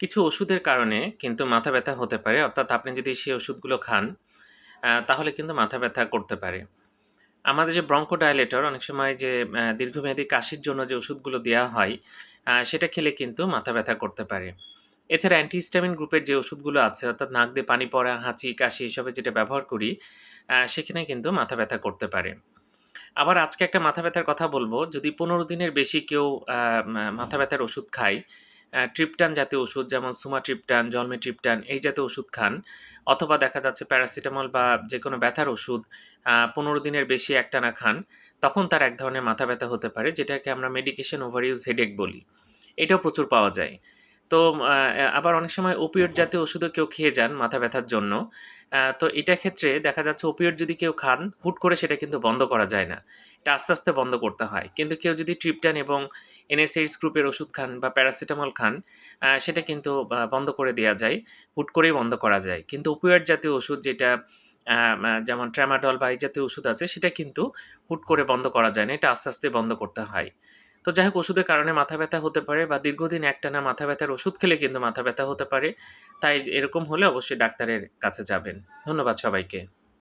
কিছু ওষুধের কারণে কিন্তু মাথা ব্যথা হতে পারে, অর্থাৎ আপনি যদি সেই ওষুধগুলো খান তাহলে কিন্তু মাথা ব্যথা করতে পারে। আমাদের যে ব্রঙ্কোডাইলেটর, অনেক সময় যে দীর্ঘমেয়াদী কাশির জন্য যে ওষুধগুলো দেওয়া হয় সেটা খেলে কিন্তু মাথা ব্যথা করতে পারে। এছাড়া অ্যান্টিহিস্টামিন গ্রুপের যে ওষুধগুলো আছে, অর্থাৎ নাক দিয়ে পানি পড়া, হাঁচি, কাশি এসবে যেটা ব্যবহার করি সেখানে কিন্তু মাথা ব্যথা করতে পারে। আবার আজকে একটা মাথা ব্যথার কথা বলব, যদি পনেরো দিনের বেশি কেউ মাথা ব্যথার ওষুধ খায় ট্রিপটান জাতীয় ওষুধ, যেমন সুমা ট্রিপটান জলমে ট্রিপটান এই জাতীয় ওষুধ খান। অথবা দেখা যাচ্ছে প্যারাসিটামল বা যে কোনো ব্যথার ওষুধ পনেরো দিনের বেশি একটানা খান, তখন তার এক ধরনের মাথা ব্যথা হতে পারে, যেটাকে আমরা মেডিকেশন ওভারইউজ হেডেক বলি। এটাও প্রচুর পাওয়া যায়। তো আবার অনেক সময় ওপিওড জাতীয় ওষুধও কেউ খেয়ে যান মাথা ব্যথার জন্য। তো এটা ক্ষেত্রে দেখা যাচ্ছে ওপিওড যদি কেউ খান, হুট করে সেটা কিন্তু বন্ধ করা যায় না। এটা আস্তে আস্তে বন্ধ করতে হয়। কিন্তু কেউ যদি ট্রিপটান এবং এনএসএইচ গ্রুপের ওষুধ খান বা প্যারাসিটামল খান সেটা কিন্তু বন্ধ করে দেওয়া যায়, হুট করেই বন্ধ করা যায়। কিন্তু ওপিওয়েড জাতীয় ওষুধ যেটা যেমন ট্রামাডল বা এই জাতীয় ওষুধ আছে, সেটা কিন্তু হুট করে বন্ধ করা যায় না, এটা আস্তে আস্তে বন্ধ করতে হয়। তো যাই হোক, ওষুধের কারণে মাথা ব্যথা হতে পারে বা দীর্ঘদিন একটানা মাথা ব্যথার ওষুধ খেলে কিন্তু মাথা ব্যথা হতে পারে। তাই এরকম হলে অবশ্যই ডাক্তারের কাছে যাবেন। ধন্যবাদ সবাইকে।